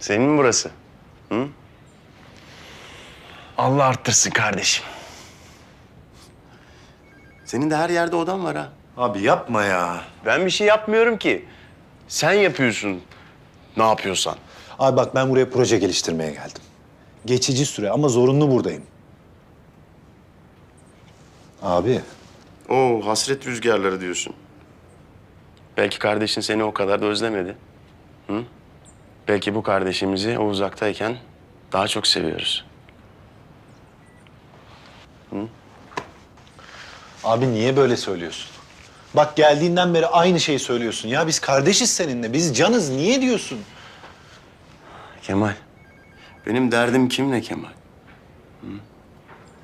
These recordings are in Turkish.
Senin mi burası? Hı? Allah arttırsın kardeşim. Senin de her yerde odan var ha. Abi yapma ya. Ben bir şey yapmıyorum ki. Sen yapıyorsun ne yapıyorsan. Abi bak ben buraya proje geliştirmeye geldim. Geçici süre ama zorunlu buradayım. Abi Oo hasret rüzgarları diyorsun. Belki kardeşin seni o kadar da özlemedi. Hı? Belki bu kardeşimizi o uzaktayken daha çok seviyoruz. Abi niye böyle söylüyorsun? Bak geldiğinden beri aynı şeyi söylüyorsun. Ya biz kardeşiz seninle. Biz canız. Niye diyorsun? Kemal, benim derdim kimle Kemal? Hı?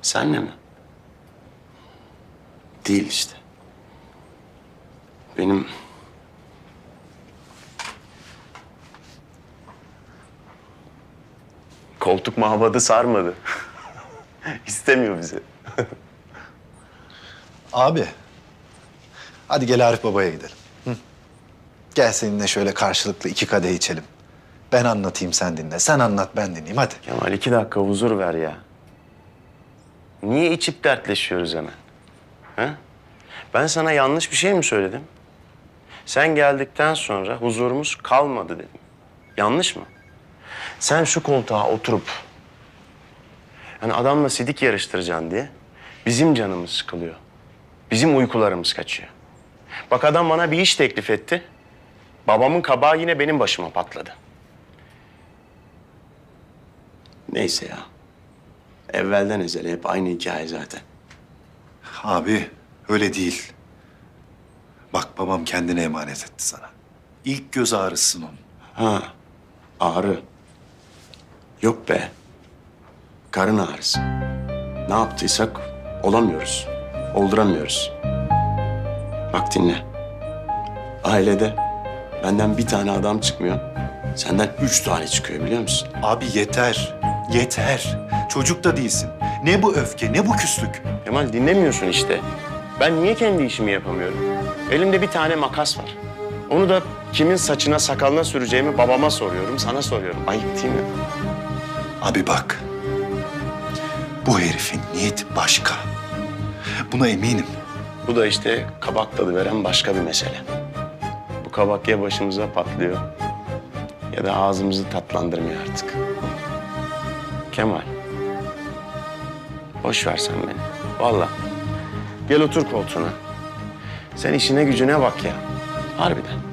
Senle mi? Değil işte. Benim... Koltuk mahabadı sarmadı. İstemiyor bizi. Abi. Hadi gel Arif Baba'ya gidelim. Hı? Gel seninle şöyle karşılıklı iki kadeh içelim. Ben anlatayım sen dinle. Sen anlat ben dinleyeyim hadi. Kemal iki dakika huzur ver ya. Niye içip dertleşiyoruz hemen? Ha? Ben sana yanlış bir şey mi söyledim? Sen geldikten sonra huzurumuz kalmadı dedim. Yanlış mı? Sen şu koltuğa oturup yani adamla sidik yarıştıracaksın diye bizim canımız sıkılıyor. Bizim uykularımız kaçıyor. Bak adam bana bir iş teklif etti. Babamın kabağı yine benim başıma patladı. Neyse ya. Evvelden ezele hep aynı hikaye zaten. Abi öyle değil. Bak babam kendine emanet etti sana. İlk göz ağrısın onun. Ha, ağrı. Yok be. Karın ağrısı. Ne yaptıysak olamıyoruz. Olduramıyoruz. Bak dinle. Ailede benden bir tane adam çıkmıyor. Senden üç tane çıkıyor biliyor musun? Abi yeter. Yeter. Çocuk da değilsin. Ne bu öfke, ne bu küslük? Kemal dinlemiyorsun işte. Ben niye kendi işimi yapamıyorum? Elimde bir tane makas var. Onu da kimin saçına sakalına süreceğimi babama soruyorum, sana soruyorum. Ayıp değil mi? Abi bak. Bu herifin niyeti başka. Buna eminim. Bu da işte kabak tadı veren başka bir mesele. Bu kabak ya başımıza patlıyor ya da ağzımızı tatlandırmıyor artık. Kemal. Boş ver sen beni. Vallahi. Gel otur koltuğuna. Sen işine gücüne bak ya. Harbiden.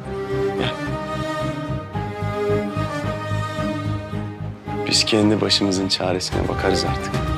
Biz kendi başımızın çaresine bakarız artık.